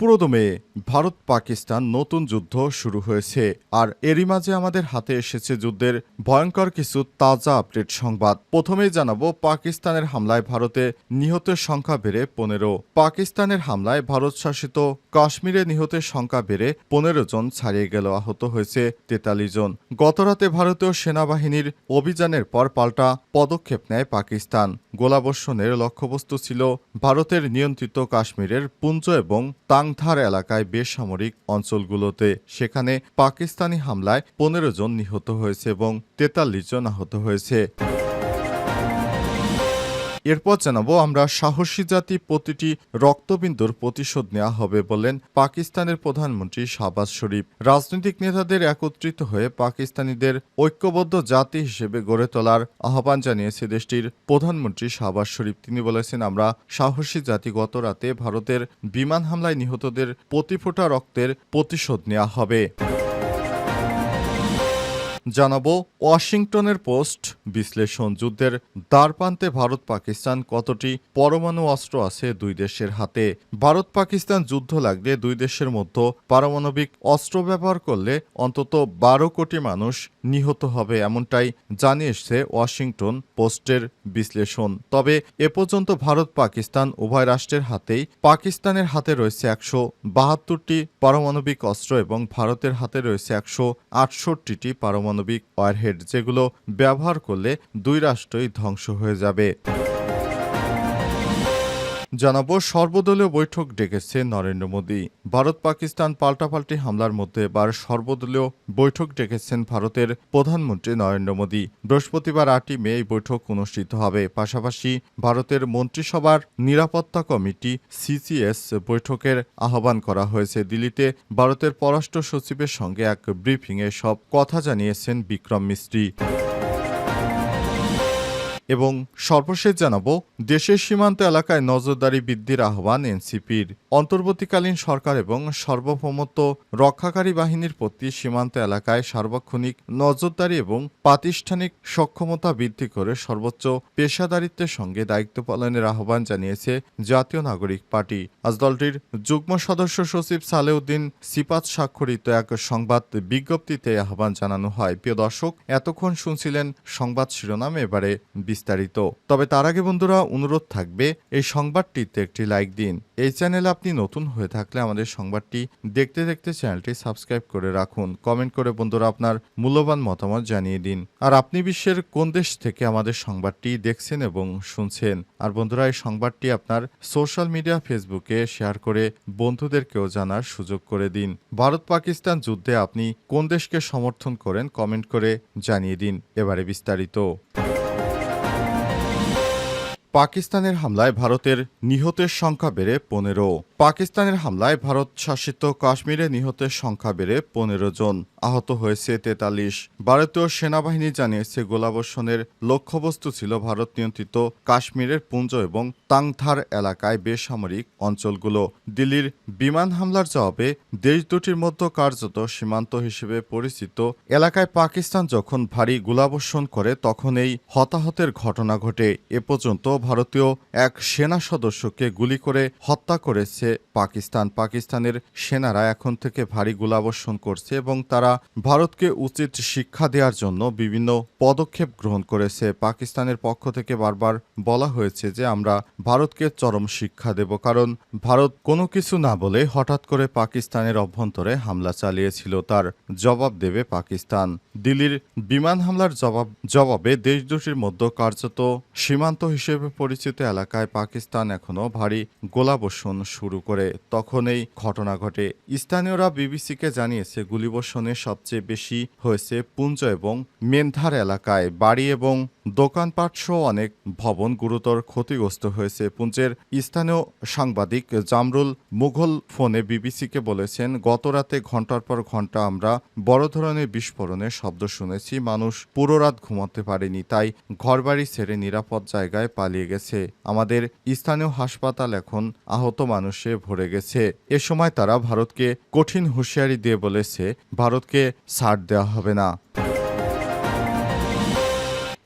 পুরোদমে ভারত পাকিস্তান নতুন যুদ্ধ শুরু হয়েছে, আর এরই মাঝে আমাদের হাতে এসেছে যুদ্ধের ভয়ঙ্কর কিছু তাজা আপডেট সংবাদ। প্রথমেই জানাব, পাকিস্তানের হামলায় ভারতে নিহতের সংখ্যা বেড়ে পনেরো। পাকিস্তানের হামলায় ভারত শাসিত কাশ্মীরে নিহতের সংখ্যা বেড়ে পনেরো জন ছাড়িয়ে গেল, আহত হয়েছে তেতাল্লিশ জন। গতরাতে ভারতীয় সেনাবাহিনীর অভিযানের পর পাল্টা পদক্ষেপ নেয় পাকিস্তান। গোলাবর্ষণের লক্ষ্যবস্তু ছিল ভারতের নিয়ন্ত্রিত কাশ্মীরের পুঞ্জ এবং তাংধার এলাকায় বেসামরিক অঞ্চলগুলোতে সেখানে পাকিস্তানি হামলায় পনেরো জন নিহত হয়েছে এবং তেতাল্লিশ জন আহত হয়েছে। এরপর জানাব, আমরা সাহসী জাতি প্রতিটি রক্তবিন্দুর প্রতিশোধ নেওয়া হবে বললেন পাকিস্তানের প্রধানমন্ত্রী শাহবাজ শরীফ। রাজনৈতিক নেতাদের একত্রিত হয়ে পাকিস্তানিদের ঐক্যবদ্ধ জাতি হিসেবে গড়ে তোলার আহ্বান জানিয়েছে দেশটির প্রধানমন্ত্রী শাহবাজ শরীফ। তিনি বলেছেন, আমরা সাহসী জাতি গত রাতে ভারতের বিমান হামলায় নিহতদের প্রতিফোটা রক্তের প্রতিশোধ নেওয়া হবে। জানাব ওয়াশিংটনের পোস্ট। বিশ্লেষণ যুদ্ধের দ্বারপ্রান্তে ভারত পাকিস্তান কতটি পরমাণু অস্ত্র আছে দুই দেশের হাতে? ভারত পাকিস্তান যুদ্ধ লাগলে দুই দেশের মধ্যে পারমাণবিক অস্ত্র ব্যবহার করলে অন্তত বারো কোটি মানুষ নিহত হবে এমনটাই জানিয়েছে ওয়াশিংটন পোস্টের বিশ্লেষণ। তবে এ পর্যন্ত ভারত পাকিস্তান উভয় রাষ্ট্রের হাতেই পাকিস্তানের হাতে রয়েছে একশো বাহাত্তরটি পারমাণবিক অস্ত্র এবং ভারতের হাতে রয়েছে একশো আটষট্টিটি পারমাণবিক ওয়ারহেড যেগুলো ব্যবহার করলে দুই রাষ্ট্রই ধ্বংস হয়ে যাবে। জানাব, সর্বদলীয় বৈঠক ডেকেছে নরেন্দ্র মোদী। ভারত পাকিস্তান পাল্টাপাল্টি হামলার মধ্যে এবার সর্বদলীয় বৈঠক ডেকেছেন ভারতের প্রধানমন্ত্রী নরেন্দ্র মোদী। বৃহস্পতিবার আটই মে এই বৈঠক অনুষ্ঠিত হবে। পাশাপাশি ভারতের মন্ত্রিসভার নিরাপত্তা কমিটি সিসিএস বৈঠকের আহ্বান করা হয়েছে। দিল্লিতে ভারতের পররাষ্ট্র সচিবের সঙ্গে এক ব্রিফিংয়ে সব কথা জানিয়েছেন বিক্রম মিস্ত্রি। এবং সর্বশেষ জানাব, দেশের সীমান্ত এলাকায় নজরদারি বৃদ্ধির আহ্বান এনসিপির। অন্তর্বর্তীকালীন সরকার এবং সার্বভৌমত্ব রক্ষাকারী বাহিনীর প্রতি সীমান্ত এলাকায় সার্বক্ষণিক নজরদারি এবং প্রাতিষ্ঠানিক সক্ষমতা বৃদ্ধি করে সর্বোচ্চ পেশাদারিত্বের সঙ্গে দায়িত্ব পালনের আহ্বান জানিয়েছে জাতীয় নাগরিক পার্টি। আজ দলটির যুগ্ম সদস্য সচিব সালেউদ্দিন সিপাত স্বাক্ষরিত এক সংবাদ বিজ্ঞপ্তিতে আহ্বান জানানো হয়। প্রিয় দর্শক, এতক্ষণ শুনছিলেন সংবাদ শিরোনাম, এবারে বিস্তারিত। তবে তার আগে বন্ধুরা অনুরোধ থাকবে, এই সংবাদটিতে একটি লাইক দিন। এই চ্যানেলে আপনি নতুন হয়ে থাকলে আমাদের সংবাদটি দেখতে দেখতে চ্যানেলটি সাবস্ক্রাইব করে রাখুন। কমেন্ট করে বন্ধুরা আপনার মূল্যবান মতামত জানিয়ে দিন। আর আপনি বিশ্বের কোন দেশ থেকে আমাদের সংবাদটি দেখছেন এবং শুনছেন? আর বন্ধুরা, এই সংবাদটি আপনার সোশ্যাল মিডিয়া ফেসবুকে শেয়ার করে বন্ধুদেরকেও জানার সুযোগ করে দিন। ভারত পাকিস্তান যুদ্ধে আপনি কোন দেশকে সমর্থন করেন, কমেন্ট করে জানিয়ে দিন। এবারে বিস্তারিত। পাকিস্তানের হামলায় ভারতের নিহতের সংখ্যা বেড়ে পনেরো। পাকিস্তানের হামলায় ভারত শাসিত কাশ্মীরে নিহতের সংখ্যা বেড়ে পনেরো জন। আহত হয়েছে তেতাল্লিশ। ভারতীয় সেনাবাহিনী জানিয়েছে, গোলাবর্ষণের লক্ষ্যবস্তু ছিল ভারত নিয়ন্ত্রিত কাশ্মীরের পুঞ্জ এবং তাংথার এলাকায় বেসামরিক অঞ্চলগুলো। দিল্লির বিমান হামলার জবাবে দেশ দুটির মধ্যে কার্যত সীমান্ত হিসেবে পরিচিত এলাকায় পাকিস্তান যখন ভারী গোলাবর্ষণ করে, তখন এই হতাহতের ঘটনা ঘটে। এ পর্যন্ত ভারতীয় এক সেনা সদস্যকে গুলি করে হত্যা করেছে পাকিস্তান। পাকিস্তানের সেনারা এখন থেকে ভারী গোলাবর্ষণ করছে এবং তারা ভারতকে উচিত শিক্ষা দেওয়ার জন্য বিভিন্ন পদক্ষেপ গ্রহণ করেছে। পাকিস্তানের পক্ষ থেকে বারবার বলা হয়েছে যে আমরা ভারতকে চরম শিক্ষা দেব, কারণ ভারত কোনো কিছু না বলে হঠাৎ করে পাকিস্তানের অভ্যন্তরে হামলা চালিয়েছিল। তার জবাব দেবে পাকিস্তান। দিল্লির বিমান হামলার জবাব জবাবে দেশ দুটির মধ্যে কার্যত সীমান্ত হিসেবে পরিচিত এলাকায় পাকিস্তান এখনও ভারী গোলাবর্ষণ শুরু করে। তখন এই ঘটনা ঘটে। স্থানীয়রা বিবিসিকে জানিয়েছে, গুলিবর্ষণে সবচেয়ে বেশি হয়েছে পুঞ্জ এবং মেন্ধার এলাকায়। বাড়ি এবং দোকানপাট সহ অনেক ভবন গুরুতর ক্ষতিগ্রস্ত হয়েছে। পুঞ্চের স্থানীয় সাংবাদিক জামরুল মুঘল ফোনে বিবিসিকে বলেছেন গতরাতে ঘণ্টার পর ঘণ্টা আমরা বড় ধরনের বিস্ফোরণের শব্দ শুনেছি। মানুষ পুরো রাত ঘুমাতে পারেনি, তাই ঘরবাড়ি ছেড়ে নিরাপদ জায়গায় পালিয়ে গেছে। আমাদের স্থানীয় হাসপাতাল এখন আহত মানুষে ভরে গেছে। এ সময় তারা ভারতকে কঠিন হুঁশিয়ারি দিয়ে বলেছে, ভারতকে ছাড় দেওয়া হবে না।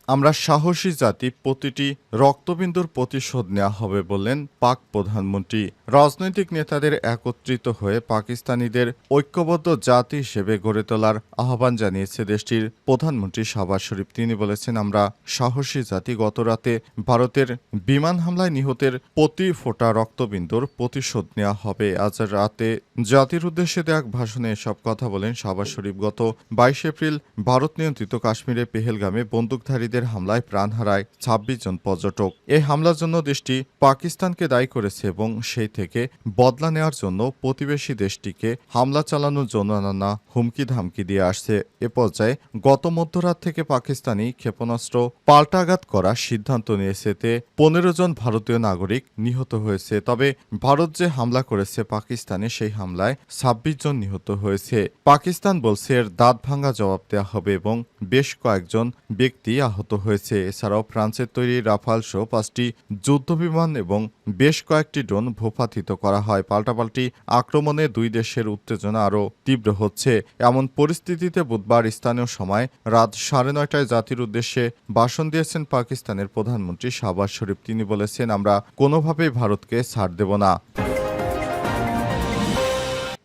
আমরা সাহসী জাতি প্রতিটি রক্তবিন্দুর প্রতিশোধ নেওয়া হবে বললেন পাক প্রধানমন্ত্রী। রাজনৈতিক নেতাদের একত্রিত হয়ে পাকিস্তানিদের ঐক্যবদ্ধ জাতি হিসেবে গড়ে তোলার আহ্বান জানিয়েছে দেশটির প্রধানমন্ত্রী শাহবাজ শরীফ। তিনি বলেছেন, আমরা সাহসী জাতি। গতরাতে ভারতের বিমান হামলায় নিহতের প্রতি ফোটা রক্তবিন্দুর প্রতিশোধ নেওয়া হবে। আজ রাতে জাতির উদ্দেশ্যে দেয়া এক ভাষণে এসব কথা বলেন শাহবাজ শরীফ। গত বাইশ এপ্রিল ভারত নিয়ন্ত্রিত কাশ্মীরে পেহেলগামে বন্দুকধারীদের হামলায় প্রাণ হারায় ছাব্বিশ জন পর্যটক। এই হামলার জন্য দেশটি পাকিস্তানকে দায়ী করেছে এবং সেই থেকে বদলা নেওয়ার জন্য প্রতিবেশী দেশটিকে হামলা চালানোর জন্য নানা হুমকি ধামকি দিয়ে আসছে। এ পর্যায়ে গত মধ্যরাত থেকে পাকিস্তানি ক্ষেপণাস্ত্র পাল্টাঘাত করার সিদ্ধান্ত নিয়েছে এতে পনেরো জন ভারতীয় নাগরিক নিহত হয়েছে। তবে ভারত যে হামলা করেছে, পাকিস্তানে সেই হামলায় ছাব্বিশ জন নিহত হয়েছে। পাকিস্তান বলছে এর দাঁত ভাঙ্গা জবাব দেওয়া হবে এবং বেশ কয়েকজন ব্যক্তি আহত হয়েছে। এছাড়াও ফ্রান্সের তৈরি রাফাল সহ পাঁচটি যুদ্ধবিমান এবং বেশ কয়েকটি ড্রোন ভূপাতিত করা হয়। পাল্টাপাল্টি আক্রমণে দুই দেশের উত্তেজনা আরও তীব্র হচ্ছে। এমন পরিস্থিতিতে বুধবার স্থানীয় সময় রাত সাড়ে নয়টায় জাতির উদ্দেশ্যে ভাষণ দিয়েছেন পাকিস্তানের প্রধানমন্ত্রী শাহবাজ শরীফ। তিনি বলেছেন, আমরা কোনোভাবেই ভারতকে ছাড় দেব না।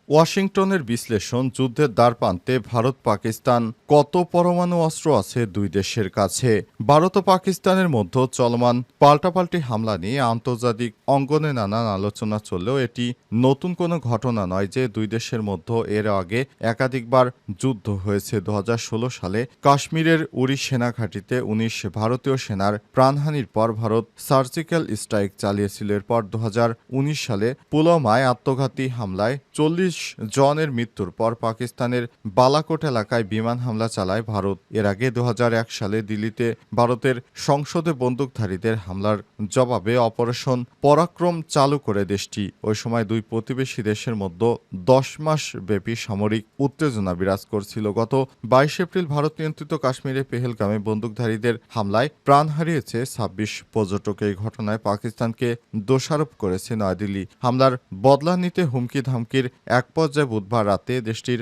ওয়াশিংটনের বিশ্লেষণ যুদ্ধের দ্বার প্রান্তে ভারত পাকিস্তান কত পরমাণু অস্ত্র আছে দুই দেশের কাছে? ভারত ও পাকিস্তানের মধ্যে চলমান পাল্টাপাল্টি হামলা নিয়ে আন্তর্জাতিক অঙ্গনে নানান আলোচনা চললেও এটি নতুন কোনো ঘটনা নয় যে দুই দেশের মধ্যে এর আগে একাধিকবার যুদ্ধ হয়েছে। দু হাজার ষোলো সালে কাশ্মীরের উড়ি সেনা ঘাঁটিতে উনিশ ভারতীয় সেনার প্রাণহানির পর ভারত সার্জিক্যাল স্ট্রাইক চালিয়েছিল। এরপর দু হাজার উনিশ সালে পুলওয়ামায় আত্মঘাতী হামলায় চল্লিশ জনের মৃত্যুর পর পাকিস্তানের বালাকোট এলাকায় বিমান হামলা চালায় ভারত। এর আগে দুহাজার এক সালে দিল্লিতে ভারতের সংসদে বন্দুকধারীদের হামলার জবাবে অপারেশন পরাক্রম চালু করে দেশটি। ওই সময় দুই প্রতিবেশী দেশের মধ্যে দশ মাস ব্যাপী সামরিক উত্তেজনা বিরাজ করছিল। গত বাইশ এপ্রিল ভারত নিয়ন্ত্রিত কাশ্মীরে পেহেলগামে বন্দুকধারীদের হামলায় প্রাণ হারিয়েছে ছাব্বিশ পর্যটক। এই ঘটনায় পাকিস্তানকে দোষারোপ করেছে নয়াদিল্লি। হামলার বদলা নিতে হুমকি ধামকির এক পর্যায়ে বুধবার রাতে দেশটির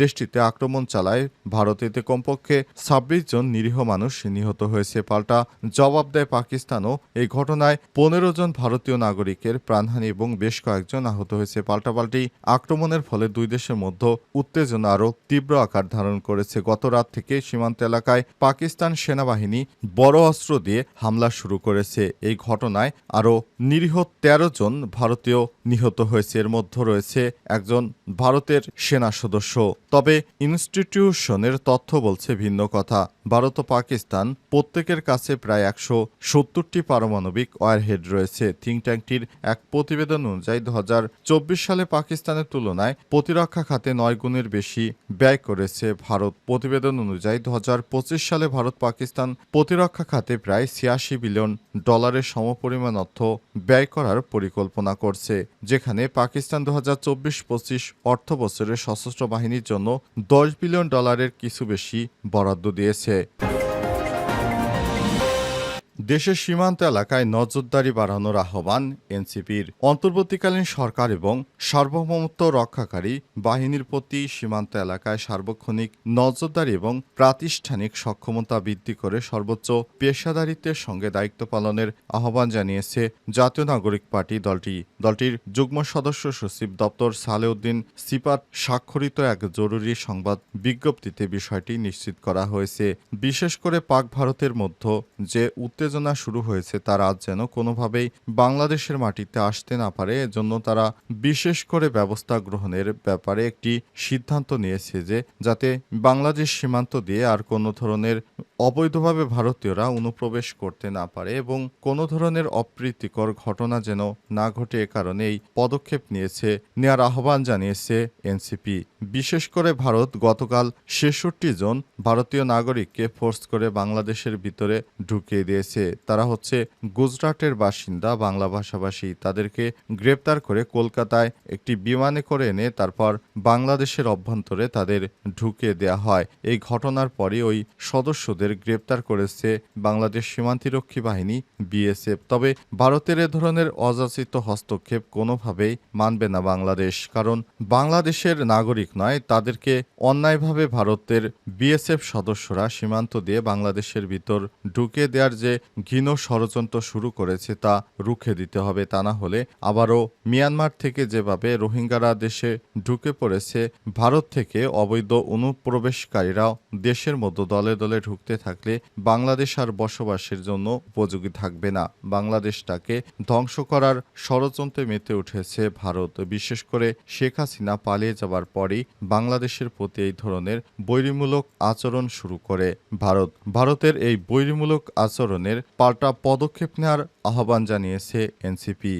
দেশটিতে আক্রমণ চালায় ভারত কমপক্ষে ছাব্বিশ জন নিরীহ মানুষ নিহত হয়েছে। পাল্টা জবাব দেয় পাকিস্তানও। এই ঘটনায় পনেরো জন ভারতীয় নাগরিকের প্রাণহানি এবং বেশ কয়েকজন আহত হয়েছে। পাল্টাপাল্টি আক্রমণের ফলে দুই দেশের মধ্যে উত্তেজনা আরও তীব্র আকার ধারণ করেছে। গত রাত থেকে সীমান্ত এলাকায় পাকিস্তান সেনাবাহিনী বড় অস্ত্র দিয়ে হামলা শুরু করেছে। এই ঘটনায় আরও নিরীহ তেরো জন ভারতীয় নিহত হয়েছে। এর মধ্যে রয়েছে একজন ভারতের সেনা সদস্য। তবে ইনস্টিটিউশনের তথ্য বলছে ভিন্ন কথা। ভারত ও পাকিস্তান প্রত্যেকের কাছে প্রায় একশো সত্তরটি পারমাণবিক ওয়ারহেড রয়েছে। থিঙ্ক ট্যাঙ্কটির এক প্রতিবেদন অনুযায়ী দু হাজার চব্বিশ সালে পাকিস্তানের তুলনায় প্রতিরক্ষা খাতে নয় গুণের বেশি ব্যয় করেছে ভারত। প্রতিবেদন অনুযায়ী দু হাজার পঁচিশ সালে ভারত পাকিস্তান প্রতিরক্ষা খাতে প্রায় ছিয়াশি বিলিয়ন ডলারের সমপরিমাণ অর্থ ব্যয় করার পরিকল্পনা করছে, যেখানে পাকিস্তান দু হাজার চব্বিশ পঁচিশ অর্থ বছরে সশস্ত্র বাহিনীর জন্য দশ বিলিয়ন ডলারের কিছু বেশি বরাদ্দ দিয়েছে। day. দেশের সীমান্ত এলাকায় নজরদারি বাড়ানোর আহ্বান এনসিপির। অন্তর্বর্তীকালীন সরকার এবং সার্বভৌমত্ব রক্ষাকারী বাহিনীর প্রতি সীমান্ত এলাকায় সার্বক্ষণিক নজরদারি এবং প্রাতিষ্ঠানিক সক্ষমতা বৃদ্ধি করে সর্বোচ্চ পেশাদারিত্বের সঙ্গে দায়িত্ব পালনের আহ্বান জানিয়েছে জাতীয় নাগরিক পার্টি দলটি। দলটির যুগ্ম সদস্য সচিব দপ্তর সালেউদ্দিন সিপাত স্বাক্ষরিত এক জরুরি সংবাদ বিজ্ঞপ্তিতে বিষয়টি নিশ্চিত করা হয়েছে। বিশেষ করে পাক ভারতের মধ্যে যে উত্তেজনা শুরু হয়েছে, তার আজ যেন কোনোভাবেই বাংলাদেশের মাটিতে আসতে না পারে। এজন্য তারা বিশেষ করে ব্যবস্থা গ্রহণের ব্যাপারে একটি সিদ্ধান্ত নিয়েছে যে, যাতে বাংলাদেশ সীমান্ত দিয়ে আর কোনো ধরনের অবৈধভাবে ভারতীয়রা অনুপ্রবেশ করতে না পারে এবং কোনো ধরনের অপ্রীতিকর ঘটনা যেন না ঘটে এ কারণে এই পদক্ষেপ নিয়েছে নেয়ার আহ্বান জানিয়েছে এনসিপি। বিশেষ করে ভারত গতকাল ছেষট্টি জন ভারতীয় নাগরিককে ফোর্স করে বাংলাদেশের ভিতরে ঢুকিয়ে দিয়েছে। তারা হচ্ছে গুজরাটের বাসিন্দা, বাংলা ভাষাভাষী। তাদেরকে গ্রেপ্তার করে কলকাতায় একটি বিমানে করে এনে তারপর বাংলাদেশের অভ্যন্তরে তাদের ঢুকিয়ে দেওয়া হয়। এই ঘটনার পরে ওই সদস্যদের গ্রেপ্তার করেছে বাংলাদেশ সীমান্তিরক্ষী বাহিনী, বিএসএফ। তবে ভারতের এ ধরনের অযাচিত হস্তক্ষেপ কোনোভাবেই মানবে না বাংলাদেশ, কারণ বাংলাদেশের নাগরিক নয়, তাদেরকে অন্যায়ভাবে ভারতের বিএসএফ সদস্যরা সীমান্ত দিয়ে বাংলাদেশের ভিতর ঢুকে দেওয়ার যে ঘৃণ ষড়যন্ত্র শুরু করেছে তা রুখে দিতে হবে তা না হলে আবারও মিয়ানমার থেকে যেভাবে রোহিঙ্গারা দেশে ঢুকে পড়েছে, ভারত থেকে অবৈধ অনুপ্রবেশকারীরাও দেশের মধ্যে দলে দলে ঢুকতে থাকলে বাংলাদেশ আর বসবাসের জন্য উপযোগী থাকবে না। বাংলাদেশটাকে ধ্বংস করার ষড়যন্ত্রে মেতে উঠেছে ভারত। বিশেষ করে শেখ হাসিনা পালিয়ে যাবার পরই বাংলাদেশের প্রতি এই ধরনের বৈরীমূলক আচরণ শুরু করে ভারত। ভারতের এই বৈরীমূলক আচরণের পাল্টা পদক্ষেপ নেওয়ার আহ্বান জানিয়েছে এনসিপি।